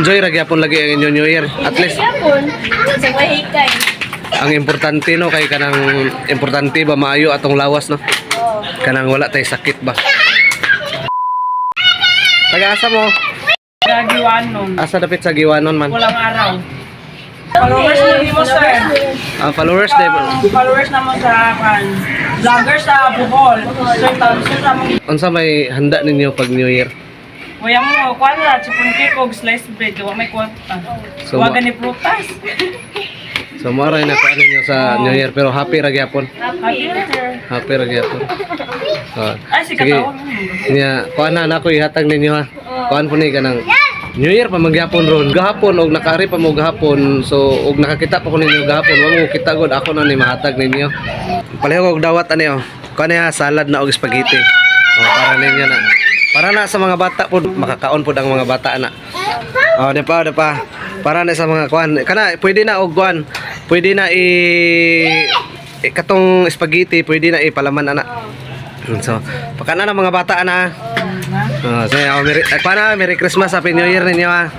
Enjoy ra gyapon lagi ang inyong New Year. At least Yapon, sa mahikay. ang importante no kay kanang importante ba maayo atong lawas no. Kanang wala tay sakit ba. Taga asa mo? Gagiwan nun. Asa dapit sa giwanon man. Walang araw. Followers na mo sir. Ang followers day Followers na mo sa kan. Vlogger sa Bohol. Sir, sir sa mo. unsa may handa ninyo pag New Year? Kuya mo, kuwan na, o sliced bread. Wa may kwarta. So, Huwag ma- ni prutas. So maray na kuan ninyo sa New Year pero happy ra gyapon. Happy na sir. Happy ra gyapon. Oh. Ay, si Sige. katawag. Nya, kuan na nako ihatag ninyo ha. Kuan po ni kanang New Year pa magyapon ron. Gahapon og nakari pa mo gahapon. So og nakakita pa ko ninyo gahapon. Wa mo kita gud ako na ni mahatag ninyo. Pareho og dawat ani oh. Kuan niya salad na og spaghetti. Oh, para ninyo na. Para na sa mga bata po makakaon po ang mga bata na. Oh, di pa, di pa. Para na sa mga kuan. Kana pwede na og kuan. Pwede na i i- katong spaghetti, pwede na ipalaman ana. So, pakana na mga bata na. Oh, so, oh, Merry, eh, paano, Merry Christmas, Happy New Year ninyo ha.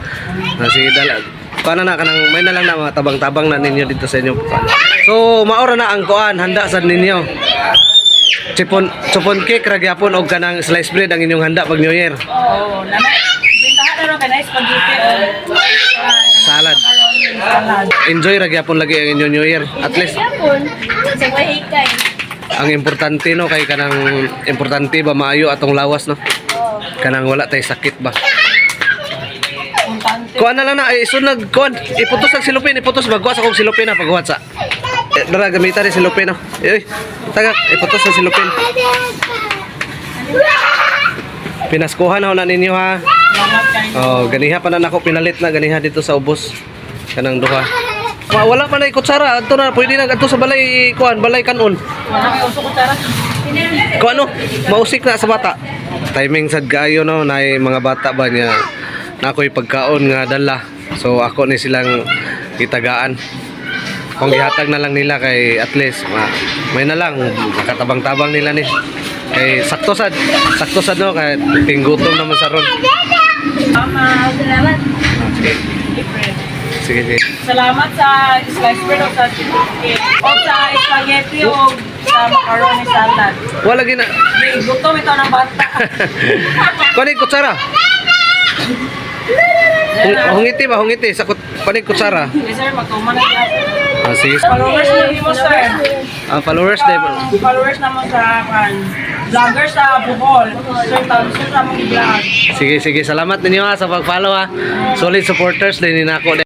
Oh, sige, dala. Paano na kanang may na lang na mga tabang-tabang na ninyo dito sa inyo. So, maora na ang kuan, handa sa ninyo. Chipon, chipon cake, ragyapon og kanang slice bread ang inyong handa pag New Year. Oo, nana. Bintahan na rin ka na spaghetti o Salad. Enjoy ragyapon lagi ang inyong New Year. At least Yapon, sa mahikay. ang importante no kay kanang importante ba maayo atong lawas no. Kanang wala tay sakit ba. Kuan na lang na, ay sunag, kuan, iputos ang silupin, iputos, magkuha sa kong silupin na, pagkuha sa. Eh, dara, gamitan rin silupin, no. Eh, taga, iputos ang silupin. Pinaskuhan na ho na ninyo, ha. Oh, ganiha pa na nako pinalit na, ganiha dito sa ubos. Kanang duha. Ma, wala pa na kutsara, ato na, pwede na, ato sa balay, kuan, balay kanon. Wala ko ano, mausik na sa bata. Timing sad kaayo no, na mga bata ba niya na ako'y pagkaon nga dala. So ako ni silang itagaan. Kung gihatag na lang nila kay at least ma, may na lang makatabang-tabang nila ni. Kay sakto sad, sakto sad no kay tinggutom naman sa ron. Mama, Salamat. Sige, different. sige, sige. Salamat sa slice bread o sa chicken o sa spaghetti o sa macaroni salad. Wala gina. May gutom ito ng bata. Kunin kutsara. Hung, hungiti ba, hungiti sa kunin kutsara. Yes, sir, magtuman na siya. Ah, sige. Followers na mo, sir. Ang followers day. Followers na mo sa kan. Vlogger sa Bohol. Sir, sir sa mong vlog. Sige, sige. Salamat ninyo ha sa pag-follow ha. Solid supporters din ni nako.